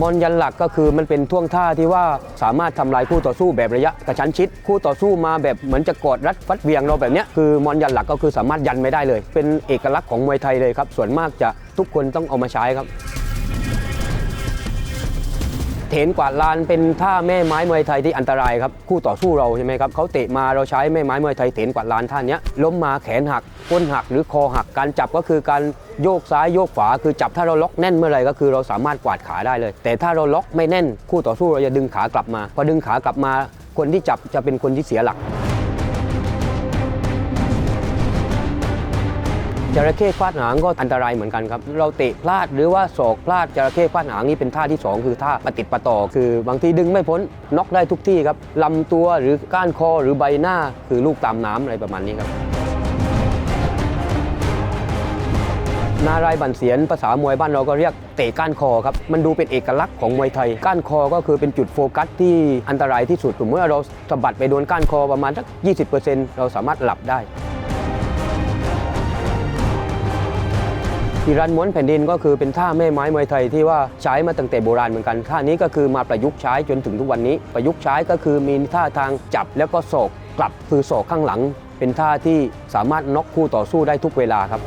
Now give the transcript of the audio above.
มอนยันหลักก็คือมันเป็นท่วงท่าที่ว่าสามารถทำลายคู่ต่อสู้แบบระยะกระชั้นชิด คู่ต่อสู้มาแบบเหมือนจะกอดรัดฟัดเวียงเราแบบนี้คือมอนยันหลักก็คือสามารถยันไม่ได้เลย เป็นเอกลักษณ์ของมวยไทยเลยครับส่วนมากจะทุกคนต้องเอามาใช้ครับ เถนกวาดลานเป็นท่าแม่ไม้มวยไทยที่อันตรายครับคู่ต่อสู้เราใช่ไหมครับเขาเตะมาเราใช้แม่ไม้มวยไทยเถนกวาดลานท่านี้ล้มมาแขนหักก้นหักหรือคอหักการจับก็คือการโยกซ้ายโยกขวาคือจับถ้าเราล็อกแน่นเมื่อไหร่ก็คือเราสามารถกวาดขาได้เลย แต่ถ้าเราล็อกไม่แน่น คู่ต่อสู้เราจะดึงขากลับมา พอดึงขากลับมา คนที่จับจะเป็นคนที่เสียหลัก จระเข้ฟาดหางก็อันตรายเหมือนกันครับ เราเตะพลาดหรือว่าศอกพลาดจระเข้ฟาดหางนี่เป็นท่าที่ 2 คือท่าปฏิดประต่อ คือบางทีดึงไม่พ้นน็อกได้ทุกที่ครับลำตัวหรือก้านคอหรือใบหน้า คือลูกตามน้ำอะไรประมาณนี้ครับ นารายบันเสียนภาษามวยบ้านเราก็เรียกเตะก้านคอครับมันดูเป็นเอกลักษณ์ของมวยไทย ก้านคอก็คือเป็นจุดโฟกัสที่อันตรายที่สุดสมมติว่าเราสะบัดไปโดนก้านคอประมาณสัก 20%เราสามารถหลับได้ ที่รันม้วนแผ่นดินก็คือเป็นท่าแม่ไม้มวยไทยที่ว่าใช้มาตั้งแต่โบราณเหมือนกันท่านี้ก็คือมาประยุกต์ใช้จนถึงทุกวันนี้ ประยุกต์ใช้ก็คือมีท่าทางจับแล้วก็โศกกลับคือโศกข้างหลัง เป็นท่าที่สามารถน็อกคู่ต่อสู้ได้ทุกเวลาครับ